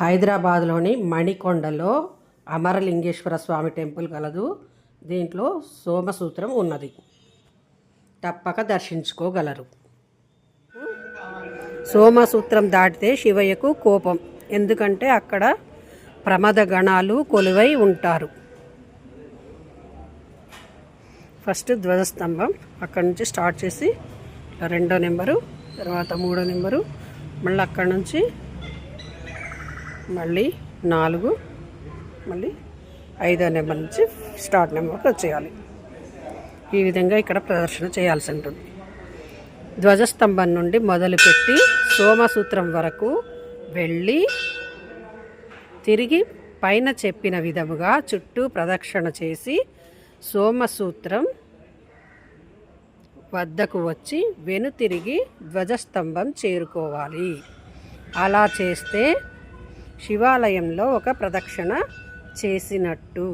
హైదరాబాద్లోని మణికొండలో అమరలింగేశ్వర స్వామి టెంపుల్ కలదు. దీంట్లో సోమసూత్రం ఉన్నది. తప్పక దర్శించుకోగలరు. సోమసూత్రం దాటితే శివయ్యకు కోపం. ఎందుకంటే అక్కడ ప్రమద గణాలు కొలువై ఉంటారు. ఫస్ట్ ధ్వజస్తంభం అక్కడ నుంచి స్టార్ట్ చేసి రెండో నెంబరు తర్వాత మూడో నెంబరు మళ్ళీ అక్కడ నుంచి మళ్ళీ నాలుగు మళ్ళీ ఐదో నెంబర్ నుంచి స్టార్ట్ నెంబర్కి వచ్చేయాలి ఈ విధంగా ఇక్కడ ప్రదర్శన చేయాల్సి ఉంటుంది. ధ్వజస్తంభం నుండి మొదలుపెట్టి సోమసూత్రం వరకు వెళ్ళి తిరిగి పైన చెప్పిన విధముగా చుట్టూ ప్రదక్షిణ చేసి సోమసూత్రం వద్దకు వచ్చి వెనుతిరిగి ధ్వజస్తంభం చేరుకోవాలి. అలా చేస్తే శివాలయంలో ఒక ప్రదక్షిణ చేసినట్టు.